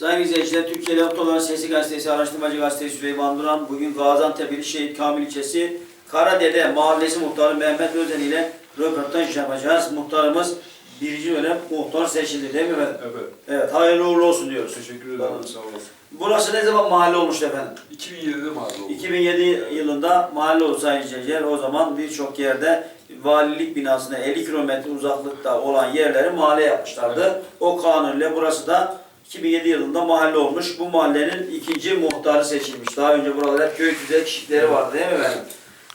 Sayın izleyiciler, Türkiye'de Otoların Sesi Gazetesi, Araştırmacı Gazetesi Süleyman Duran, bugün Gaziantep ili Şehit Kamil ilçesi Karadede Mahallesi Muhtarı Mehmet Özen ile röportaj yapacağız. Muhtarımız birinci dönem muhtar seçildi değil mi efendim? Evet. Evet, hayırlı uğurlu olsun diyoruz. Teşekkür ederim. Tamam. Sağ olasın. Burası ne zaman mahalle olmuştu efendim? 2007'de mahalle oldu. 2007 yılında mahalle oldu sayın izleyiciler. O zaman birçok yerde valilik binasına 50 kilometre uzaklıkta olan yerleri mahalle yapmışlardı. O kanunla burası da 2007 yılında mahalle olmuş. Bu mahallenin ikinci muhtarı seçilmiş. Daha önce buralarda hep köy tüzel kişilikleri vardı değil mi efendim?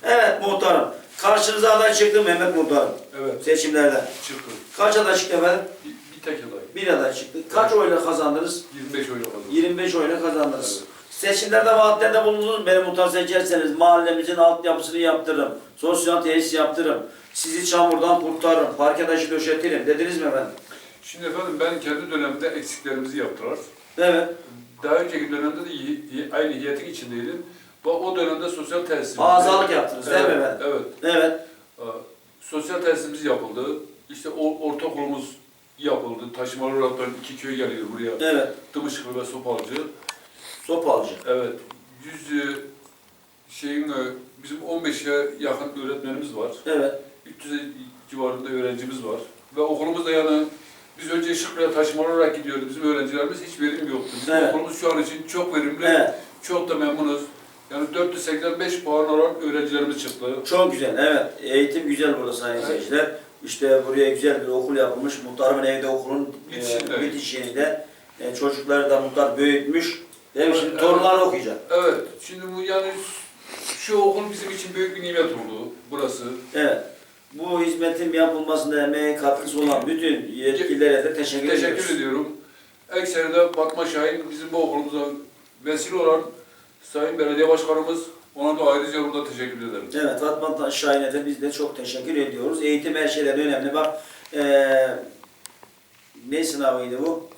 Evet muhtarım. Karşınıza aday çıktı Mehmet Muhtarım Evet. seçimlerden. Çıktı. Kaç aday çıktı efendim? Bir, bir tek aday. Bir aday çıktı. Kaç oyla kazandınız? 25 oyla kazandı. 25 oyla kazandınız. Evet. Seçimlerde vaatlerde bulundunuz. Beni muhtar seçerseniz mahallemizin altyapısını yaptırırım. Sosyal tesis yaptırırım. Sizi çamurdan kurtarırım. Parke taşı döşetirim. Dediniz mi efendim? Şimdi efendim ben kendi dönemde eksiklerimizi yaptılar. Evet. Daha önceki dönemde de aynı hiyetin içindeydim. O dönemde sosyal tesisimiz. Azalık yaptınız değil mi evet, efendim? Evet. Evet. Aa, Sosyal tesisimiz yapıldı. İşte ortaokulumuz yapıldı. Taşımalı olaraktan iki köy geliyor buraya. Evet. Dımışıklı ve Sopalcı. Sopalcı. Evet. Yüz e, şeyin e, bizim 15'e yakın öğretmenimiz var. Evet. 300 civarında öğrencimiz var. Ve okulumuz da yani biz önce Işıklı'ya taşımalı olarak gidiyordu. Bizim öğrencilerimiz hiç verim yoktu. Bizim Evet. okulumuz şu an için çok verimli. Evet. Çok da memnunuz. Yani 485 puan olan öğrencilerimiz çıktı. Çok güzel. Evet. Eğitim güzel burada sayın Evet. izleyiciler. İşte buraya güzel bir okul yapılmış. Muhtarımın evde okulun Bitişinde. e, bitişiğinde. E, çocukları da muhtar büyütmüş. Değil mi? Şimdi evet. torunlar okuyacak. Evet. Şimdi bu yani şu okul bizim için büyük bir nimet oldu. Burası. Evet. Bu hizmetin yapılmasında emeği katkısı olan bütün yetkililere de teşekkür, ediyoruz. Teşekkür ediyorum. Ekseri'de Fatma Şahin bizim bu okulumuza vesile olan Sayın Belediye Başkanımız ona da ayrıca burada teşekkür ederim. Evet, Fatma Şahin'e de biz de çok teşekkür ediyoruz. Eğitim her şeyden önemli. Bak, eee ne sınavıydı bu?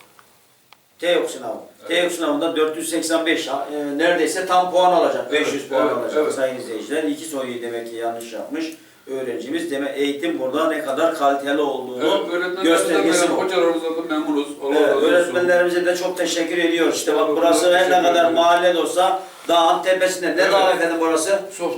TEOK sınavı. Evet. TEOK sınavında 485, ha, eee, neredeyse tam puan alacak, 500 Evet, puan evet, alacak evet. sayın izleyiciler. İki soruyu demek ki yanlış yapmış öğrencimiz. Demek eğitim burada ne kadar kaliteli olduğunu Evet, göstergesi bu. hocalarımızdan da memnunuz. Allah Evet, öğretmenlerimize de çok teşekkür ediyoruz. İşte bak burası her ne kadar mahalle de olsa dağın tepesinde. Ne Evet. dağı efendim burası?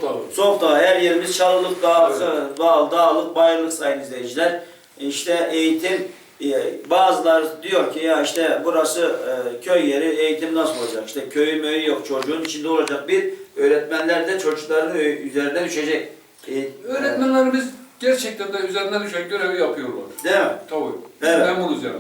Dağı. Sof Dağı, her yerimiz Çalılık Dağı, Evet. Dağ, Dağlık, Bayırlık sayın izleyiciler. İşte eğitim, e, bazılar diyor ki ya işte burası e, köy yeri, eğitim nasıl olacak? İşte köyü möyü yok, çocuğun içinde olacak bir öğretmenler de çocukların üzerine düşecek. E, gerçekten de üzerinden düşen görevi yapıyorlar. Değil mi? Tabii. Evet. memnunuz yani.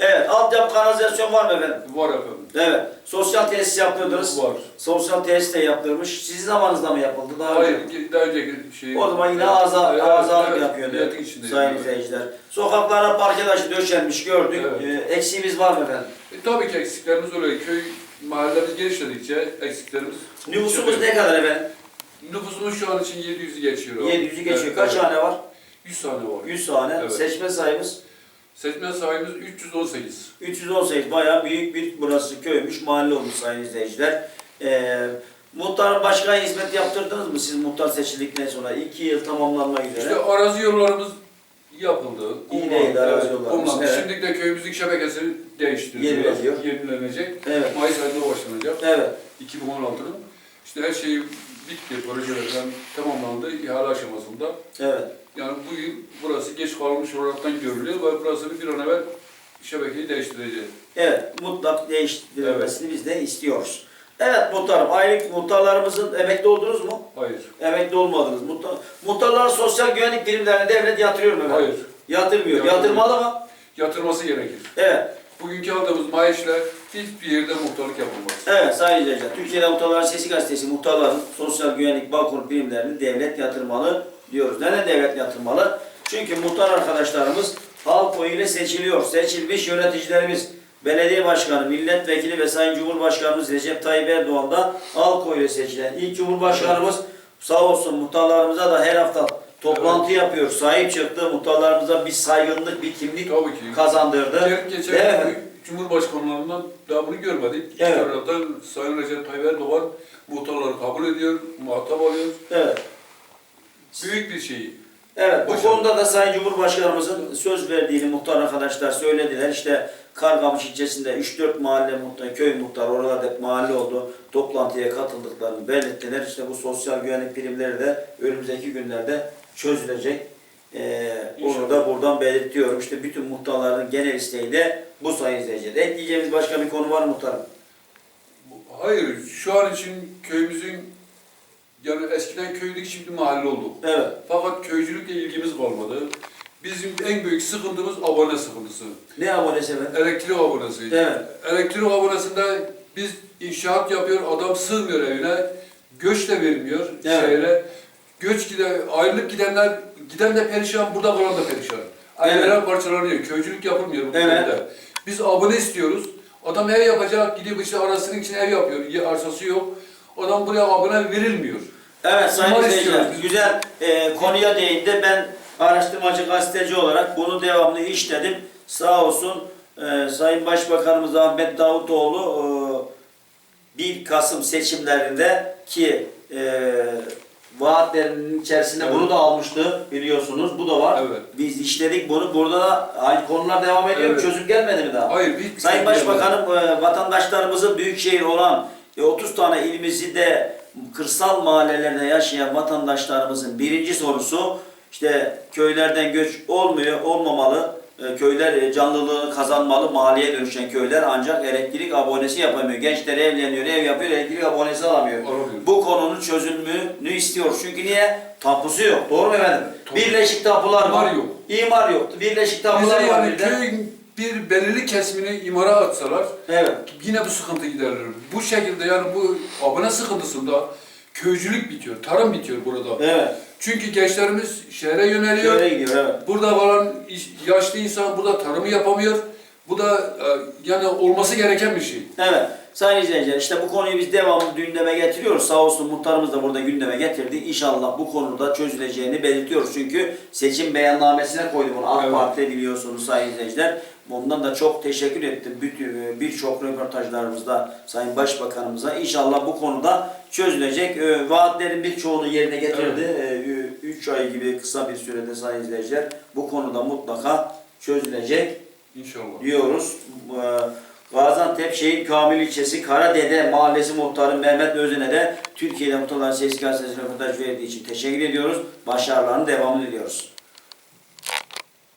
Evet, altyapı kanalizasyon var mı efendim? Var efendim. Evet, sosyal tesis yaptırdınız. Var. Sosyal tesis de yaptırmış. Sizin zamanınızda mı yapıldı? Daha önce? Hayır, daha önceki şey... O zaman yine Evet, aza, evet, azalık evet, yapıyor diyor, milletin içinde sayın izleyiciler. Sokaklara parke taşı döşenmiş gördük. Evet. Ee, eksiğimiz var mı efendim? E, tabii ki eksiklerimiz oluyor. Köy, mahallemiz genişledikçe eksiklerimiz... Nüfusumuz ne kadar efendim? Nüfusumuz şu an için 700'ü geçiyor. 700'ü geçiyor. Evet, Kaç evet. hane var? 100 tane var. 100 tane. Evet. Seçme sayımız Seçmen sayımız 318. 318. Bayağı büyük bir burası köymüş, mahalle olmuş sayın izleyiciler. Ee, muhtar başka hizmet yaptırdınız mı siz muhtar seçildikten sonra? 2 yıl tamamlanmak üzere. İşte arazi yollarımız yapıldı. Kumlandı, değil, arazi yollarımız, evet. Şimdi de köyümüzün şebekesi değiştiriliyor. Yenileniyor. Yenilenecek. Evet. Mayıs ayında başlanacak. Evet. 2016'nın. İşte her şey bitti. Projelerden tamamlandı. ihale aşamasında. Evet. Yani bu yıl burası geç kalmış olaraktan görülüyor ve burası bir an evvel şebekeyi değiştireceğiz. Evet, mutlak değiştirilmesini biz de istiyoruz. Evet muhtarım, aylık muhtarlarımızın emekli oldunuz mu? Hayır. Emekli olmadınız. Muhtar, muhtarların sosyal güvenlik primlerini devlet yatırıyor mu efendim? Hayır. Yatırmıyor. Yatırmıyor. Yatırmalı mı? Yatırması gerekir. Evet. Bugünkü aldığımız maaşla hiçbir yerde muhtarlık yapılmaz. Evet sayın izleyiciler, Türkiye'de Muhtarların Sesi Gazetesi muhtarların sosyal güvenlik bağkur primlerini devlet yatırmalı diyoruz. Neden devlet yatırmalı? Çünkü muhtar arkadaşlarımız halk oyuyla seçiliyor. Seçilmiş yöneticilerimiz, belediye başkanı, milletvekili ve sayın cumhurbaşkanımız Recep Tayyip Erdoğan da halk oyuyla seçilen ilk cumhurbaşkanımız sağ olsun muhtarlarımıza da her hafta toplantı yapıyor. Sahip çıktı muhtarlarımıza bir saygınlık, bir kimlik Tabii ki. kazandırdı. Geçen Değil mi? Cumhurbaşkanlarından daha bunu görmedik. İki Evet. taraftan Sayın Recep Tayyip Erdoğan muhtarları kabul ediyor, muhatap alıyor. Evet. Büyük bir şey. Evet, bu Başarılı. konuda da Sayın Cumhurbaşkanımızın söz verdiğini muhtar arkadaşlar söylediler. İşte Kargamış ilçesinde 3-4 mahalle muhtar, köy muhtarı, oralarda hep mahalle oldu. Toplantıya katıldıklarını belirttiler. İşte bu sosyal güvenlik primleri de önümüzdeki günlerde çözülecek. Ee, onu da buradan belirtiyorum. İşte bütün muhtarların genel isteği de bu sayın izleyiciler. Ekleyeceğimiz başka bir konu var mı muhtarım? Hayır, şu an için köyümüzün yani eskiden köydük şimdi mahalle olduk. Evet. Fakat köycülükle ilgimiz kalmadı. Bizim en büyük sıkıntımız abone sıkıntısı. Ne abonesi efendim? Elektrik abonesi. Evet. Elektrik abonesinde biz inşaat yapıyor, adam sığmıyor evine, göç de vermiyor Evet. şehre. Göç giden, ayrılık gidenler, giden de perişan, burada kalan da perişan. Aileler parçalanıyor, köycülük yapılmıyor bu Evet. köyde. Biz abone istiyoruz. Adam ev yapacak, gidiyor işte arasının için ev yapıyor, ya arsası yok. Adam buraya abone verilmiyor. Evet sayın izleyiciler, güzel e, konuya değindi. Ben araştırmacı gazeteci olarak bunu devamlı işledim. Sağ olsun e, Sayın Başbakanımız Ahmet Davutoğlu e, 1 Kasım seçimlerinde ki e, vaatlerinin içerisinde Evet. bunu da almıştı biliyorsunuz. Bu da var. Evet. Biz işledik bunu. Burada da aynı konular devam ediyor. Evet. Çözüm gelmedi mi daha? Hayır, bir Sayın Başbakanım e, vatandaşlarımızın büyük şehir olan e, 30 tane ilimizi de kırsal mahallelerde yaşayan vatandaşlarımızın birinci sorusu işte köylerden göç olmuyor, olmamalı. E, Köyler e, canlılığını kazanmalı, mahalleye dönüşen köyler ancak elektrik abonesi yapamıyor. Gençler evleniyor, ev yapıyor, elektrik abonesi alamıyor. Alamıyor. Bu konunun çözülümünü istiyor. Çünkü niye? Tapusu yok. Doğru mu efendim? Tapu. Birleşik tapular var. İmar yok. İmar yok. Birleşik tapular Bize var. yani köyün bir belirli kesimini imara atsalar, Evet. yine bu sıkıntı giderilir. Bu şekilde yani bu abone sıkıntısında köycülük bitiyor, tarım bitiyor burada. Evet. Çünkü gençlerimiz şehre yöneliyor. Şöyle gidiyor evet. Burada falan iş- yaşlı insan burada tarımı yapamıyor. Bu da e, yani olması gereken bir şey. Evet. Sayın izleyiciler işte bu konuyu biz devamlı gündeme getiriyoruz. Sağ olsun muhtarımız da burada gündeme getirdi. İnşallah bu konuda çözüleceğini belirtiyoruz. Çünkü seçim beyannamesine koydu bunu. AK Evet. Parti biliyorsunuz sayın izleyiciler. Bundan da çok teşekkür ettim. Bütün- Birçok röportajlarımızda Sayın Başbakanımıza. İnşallah bu konuda çözülecek. Ee, Vaatlerin birçoğunu yerine getirdi. 3 ay gibi kısa bir sürede sayın izleyiciler. Bu konuda mutlaka çözülecek İnşallah. diyoruz. Ee, Gaziantep Şehit Kamil ilçesi Karadede Mahallesi Muhtarı Mehmet Özen'e de Türkiye'de Muhtarların Sesi Gazetesi röportaj verdiği için teşekkür ediyoruz. Başarılarının devamını diliyoruz.